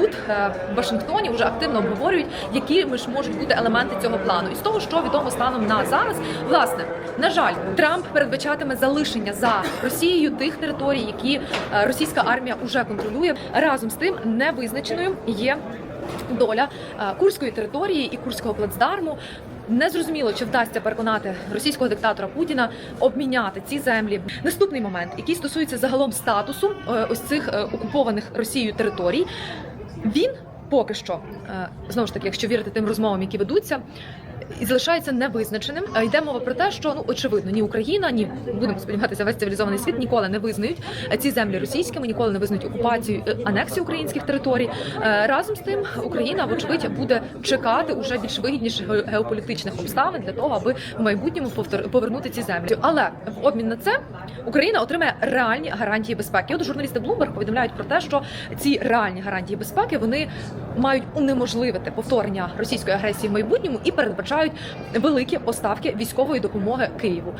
тут е, в Вашингтоні вже активно обговорюють, які ж можуть бути елементи цього плану. І з того, що відомо станом на зараз, власне, на жаль, Трамп передбачатиме залишення за Росією тих територій, які е, російська армія вже контролює. Разом з тим невизначеною є доля е, курської території і курського плацдарму. Незрозуміло, чи вдасться переконати російського диктатора Путіна обміняти ці землі. Наступний момент, який стосується загалом статусу ось цих окупованих Росією територій, він поки що е, знову ж таки, якщо вірити тим розмовам, які ведуться. І залишається невизначеним. Е, Йде мова про те, що ну очевидно, ні Україна, ні будемо сподіватися, весь цивілізований світ ніколи не визнають е, ці землі російськими, ніколи не визнають окупацію анексію українських територій. Разом з тим, Україна, вочевидь, буде чекати уже більш вигідніших геополітичних обставин для того, аби в майбутньому повернути ці землі. Але в обмін на це Україна отримає реальні гарантії безпеки. От журналісти Bloomberg повідомляють про те, що ці реальні гарантії безпеки вони мають унеможливити повторення російської агресії в майбутньому і передбачають великі поставки військової допомоги Києву.